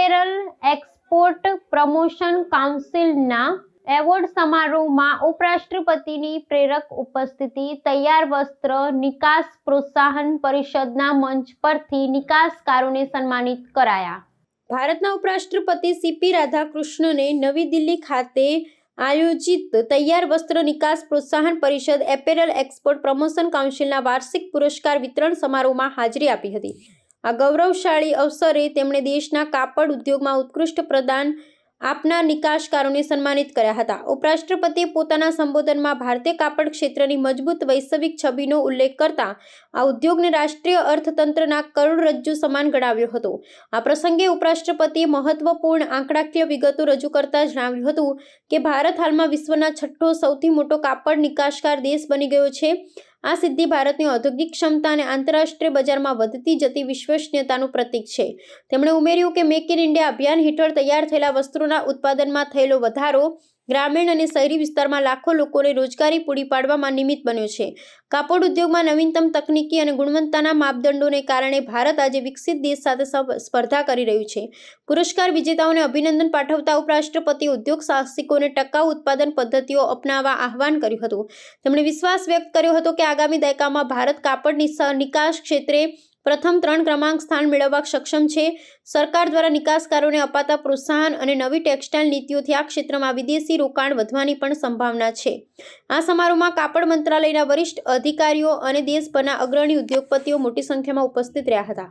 Apparel export promotion કાઉન્સિલના award સમારોહમાં ઉપરાષ્ટ્રપતિની પ્રેરક ઉપસ્થિતિ, તૈયાર વસ્ત્ર, નિકાસ પ્રોત્સાહન પરિષદના મંચ પરથી નિકાસકારોને સન્માનિત કરાયા. ભારતના ઉપરાષ્ટ્રપતિ સીપી રાધાકૃષ્ણને નવી દિલ્હી ખાતે આયોજિત તૈયાર વસ્ત્ર નિકાસ પ્રોત્સાહન પરિષદ એપેરલ એક્સપોર્ટ પ્રમોશન કાઉન્સિલના વાર્ષિક પુરસ્કાર વિતરણ સમારોહમાં હાજરી આપી હતી. આ ગૌરવશાળી અવસરે તેમણે દેશના કાપડ ઉદ્યોગમાં ઉત્કૃષ્ટ પ્રદાન આપના નિકાસકારોને સન્માનિત કર્યા હતા. ઉપરાષ્ટ્રપતિએ પોતાના સંબોધનમાં ભારતીય કાપડ ક્ષેત્રની મજબૂત વૈશ્વિક છબીનો ઉલ્લેખ કરતા આ ઉદ્યોગને રાષ્ટ્રીય અર્થતંત્રના કરોડરજ્જુ સમાન ગણાવ્યો હતો. આ પ્રસંગે ઉપરાષ્ટ્રપતિએ મહત્વપૂર્ણ આંકડાકીય વિગતો રજૂ કરતા જણાવ્યું હતું કે ભારત હાલમાં વિશ્વના છઠ્ઠો સૌથી મોટો કાપડ નિકાસકાર દેશ બની ગયો છે. આ સિદ્ધિ ભારતની ઔદ્યોગિક ક્ષમતા અને આંતરરાષ્ટ્રીય બજારમાં વધતી જતી વિશ્વસનીયતાનું પ્રતીક છે. તેમણે ઉમેર્યું કે મેક ઇન ઇન્ડિયા અભિયાન હેઠળ તૈયાર થયેલા વસ્ત્રોના ઉત્પાદનમાં થયેલો વધારો ગ્રામીણ અને શહેરી વિસ્તારમાં લાખો લોકોને રોજગારી પૂરી પાડવામાં નિમિત્ત બન્યો છે. કાપડ ઉદ્યોગમાં નવીનતમ તકનીકી અને ગુણવત્તાના માપદંડોને કારણે ભારત આજે વિકસિત દેશ સાથે સ્પર્ધા કરી રહ્યું છે. પુરસ્કાર વિજેતાઓને અભિનંદન પાઠવતા ઉપરાષ્ટ્રપતિ ઉદ્યોગ સાહસિકોને ટકાઉ ઉત્પાદન પદ્ધતિઓ અપનાવવા આહવાન કર્યું હતું. તેમણે વિશ્વાસ વ્યક્ત કર્યો હતો કે આગામી દાયકામાં ભારત કાપડ નિકાસ ક્ષેત્રે પ્રથમ ત્રણ ક્રમાંક સ્થાન મેળવવા સક્ષમ છે. સરકાર દ્વારા નિકાસકારોને અપાતા પ્રોત્સાહન અને નવી ટેક્સટાઇલ નીતિઓથી આ ક્ષેત્રમાં વિદેશી રોકાણ વધવાની પણ સંભાવના છે. આ સમારોહમાં કાપડ મંત્રાલયના વરિષ્ઠ અધિકારીઓ અને દેશભરના અગ્રણી ઉદ્યોગપતિઓ મોટી સંખ્યામાં ઉપસ્થિત રહ્યા હતા.